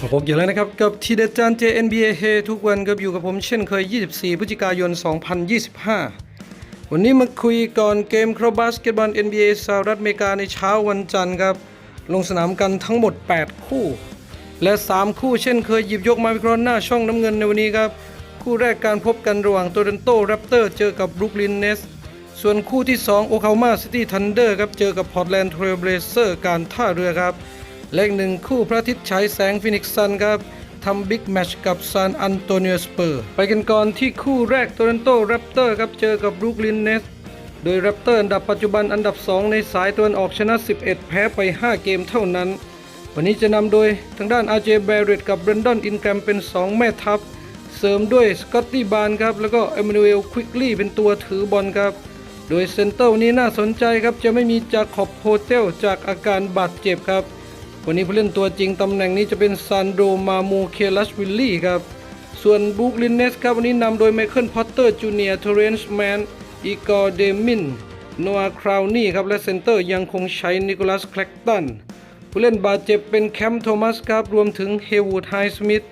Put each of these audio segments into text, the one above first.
ผมอยู่แล้วนะครับกับทีเด็ดจาน JNBA เฮทุกวันกับอยู่กับผมเช่นเคย 24 พฤศจิกายน 2025 วันนี้มาคุยก่อนเกมครบบาสเกตบอล NBA สหรัฐอเมริกาในเช้าวันจันทร์ครับ ลงสนามกันทั้งหมด 8 คู่ และ 3 คู่เช่นเคยหยิบยกมาวิเคราะห์หน้าช่องน้ำเงินในวันนี้ครับ คู่แรกการพบกันระหว่างโตเรนโตแรปเตอร์เจอกับบรุกลินเนสส่วนคู่ที่ 2 โอคลาโฮมาซิตี้ทันเดอร์ครับเจอกับพอร์ตแลนด์เทรลเบลเซอร์การท่าเรือครับ และอีกหนึ่งคู่พระอาทิตย์ฉายแสงฟินิกซ์ซันครับทำบิ๊กแมช์กับซานอันโตนิโอสเปอร์ ไปกันก่อนที่คู่แรกโตเรนโตแรปเตอร์ครับเจอกับบรุกลินเนสโดยแรปเตอร์อันดับปัจจุบันอันดับ 2 ในสายตะวันออกชนะ 11 แพ้ไป 5 เกมเท่านั้น วันนี้จะนำโดยทางด้าน RJ Barrett กับ Brandon Ingram เป็น 2 แม่ทัพ เสริมด้วยสกอตตี้บานครับ แล้วก็เอมานูเอลควิกลี่เป็นตัวถือบอลครับ โดยเซนเตอร์นี้น่าสนใจครับ จะไม่มีจากขอบโฮเทลจากอาการบาดเจ็บครับ วันนี้ผู้เล่นตัวจริงตำแหน่งนี้จะเป็นซานโดมาโมเคลัสวิลลี่ครับ ส่วนบุกลินเนสครับวันนี้นำโดยไมเคิลพอตเตอร์จูเนียร์เทเรนส์แมนอีกอร์เดมินโนอาคราวนี่ครับและเซนเตอร์ยังคงใช้นิโคลัสแคลกตันผู้เล่นบาดเจ็บเป็นแคมป์โทมัสครับรวมถึงเฮวูดไฮสมิธ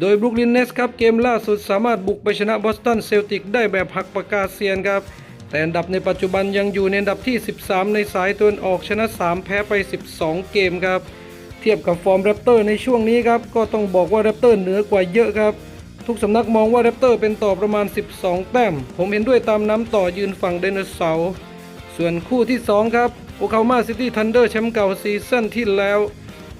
โดยบรุกลินเนสครับเกมล่าสุดสามารถบุกไปชนะบอสตันเซลติกได้แบบหักปากกาเซียนครับ แต่อันดับในปัจจุบันยังอยู่ในอันดับที่ 13 ในสายตะวันออกชนะ 3 แพ้ไป 12 เกมครับ ทียบกับฟอร์มแรปเตอร์ในช่วงนี้ครับ ก็ต้องบอกว่าแรปเตอร์เหนือกว่าเยอะครับ ทุกสำนักมองว่าแรปเตอร์เป็นต่อประมาณ 12 แต้ม ผมเห็นด้วยตามน้ำต่อยืนฝั่งไดโนเสาร์ส่วนคู่ที่ 2 ครับโอคามาซิตี้ทันเดอร์แชมป์เก่าซีซั่นที่แล้ว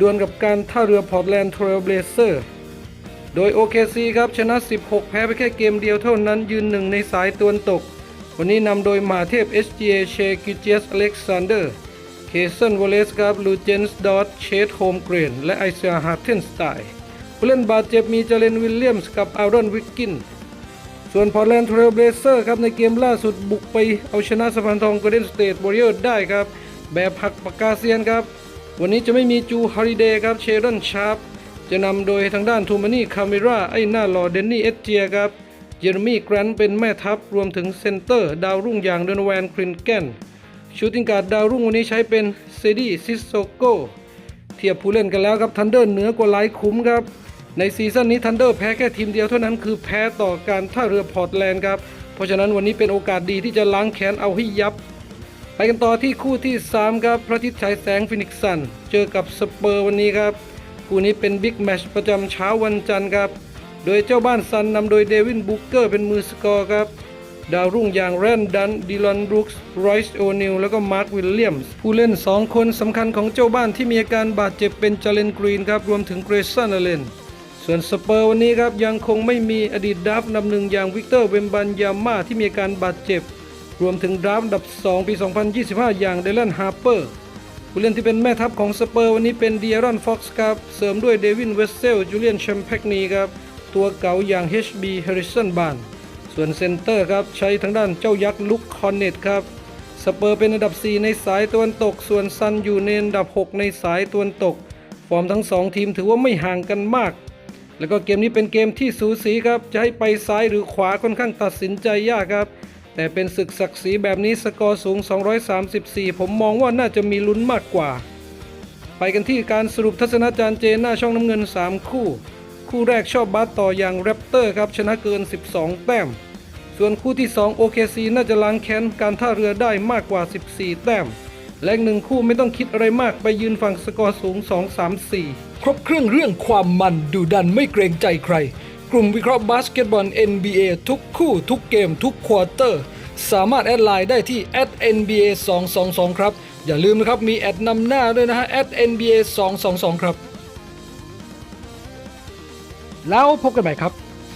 ดวลกับการท่าเรือพอร์ตแลนด์เทรลเบลเซอร์โดย OKC ครับชนะ 16 แพ้ไปแค่เกมเดียวเท่านั้นยืนหนึ่งในสายตะวันตก วันนี้นำโดยมาเทพ SGA เชกิเจสอเล็กซานเดอร์ เคสันวอลเลสครับลูเจนส์ดอตเชดโฮมเกรนและไอเซียฮาร์เทนสไตน์ผู้เล่นบาดเจ็บมีเจเลนวิลเลียมส์กับอารอนวิกกิน ส่วนพอร์แลนด์เทรลเบเซอร์ครับในเกมล่าสุดบุกไปเอาชนะสะพานทอง Golden State Warriors ได้ครับ แบบหักปากกาเซียนครับ วันนี้จะไม่มีจูฮาริเดย์ครับเชรอนชาร์ปจะนำโดยทางด้านทูมานี่คาเมราไอ้หน้าหล่อเดนนี่เอสเจียครับเยเรมีแกรนท์เป็นแม่ทัพรวมถึงเซนเตอร์ ดาวรุ่งอย่างโดนแวนครินแกน ชูติงการ์ดดาวรุ่งวันนี้ใช้เป็นเซดี้ซิสโซโกเทียบผู้เล่นกันแล้วครับทันเดอร์เหนือกว่าหลายคุ้มครับ ในซีซั่นนี้ทันเดอร์แพ้แค่ทีมเดียวเท่านั้นคือแพ้ต่อการท่าเรือพอร์ตแลนด์ครับ เพราะฉะนั้นวันนี้เป็นโอกาสดีที่จะล้างแค้นเอาให้ยับ ไปกันต่อที่คู่ที่ 3 ครับ พระอาทิตย์ฉายแสงฟินิกซ์ซันเจอกับสเปอร์วันนี้ครับ คู่นี้เป็นบิ๊กแมชประจำเช้าวันจันทร์ครับ โดยเจ้าบ้านซันนำโดยเดวินบุกเกอร์เป็นมือสกอร์ครับ ดาวรุ่งอย่างแรนดันดิลอนบรูคส์ไรส์โอนิลแล้วก็มาร์ควิลเลียมส์ผู้เล่น 2 คนสำคัญของเจ้าบ้านที่มีอาการบาดเจ็บเป็นจาเลนกรีนครับรวมถึงเกรซันเลนส่วนสเปอร์วันนี้ครับยังคงไม่มีอดีตดับนำหนึ่งอย่างวิกเตอร์เวมบันยาม่าที่มีอาการบาดเจ็บ รวมถึงดราฟต์อันดับ 2 ปี 2025 อย่างเดลันฮาร์เปอร์ผู้เล่นที่เป็นแม่ทัพของสเปอร์วันนี้เป็นเดียรอนฟ็อกซ์ครับเสริมด้วยเดวินเวสเซลจูเลียนแชมแพกนีครับตัวเก่าอย่าง HB Harrison b a r n ส่วนเซนเตอร์ครับใช้ทางด้านเจ้ายักษ์ลุคคอนเนตครับสเปอร์เป็นอันดับ 4 ในสายตะวันตก ส่วนซันอยู่ในอันดับ 6 ในสายตะวันตก ฟอร์มทั้ง 2 ทีมถือว่าไม่ห่างกันมาก แล้วก็เกมนี้เป็นเกมที่สูสีครับจะให้ไปซ้ายหรือขวาค่อนข้างตัดสินใจยากครับ แต่เป็นศึกศักดิ์ศรีแบบนี้สกอร์สูง 234 ผมมองว่าน่าจะมีลุ้นมากกว่า ไปกันที่การสรุปทัศนาจารย์เจหน้าช่องน้ำเงิน 3 คู่ คู่แรกชอบบาสต่ออย่างแรปเตอร์ครับชนะเกิน 12 แต้ม ส่วนคู่ที่ 2 OKC น่าจะล้างแค้นการท่าเรือได้มากกว่า 14 แต้ม และอีกหนึ่งคู่ไม่ต้องคิดอะไรมากไปยืนฝั่งสกอร์สูง 2-3-4 ครบเครื่องเรื่องความมันดูดันไม่เกรงใจใคร กลุ่มวิเคราะห์บาสเกตบอล NBA ทุกคู่ทุกเกมทุกควอเตอร์ สามารถแอดไลน์ได้ที่ @nba 222ครับ อย่าลืมนะครับมีแอดนำหน้าด้วยนะฮะ @nba 222ครับ แล้วพบกันใหม่ครับ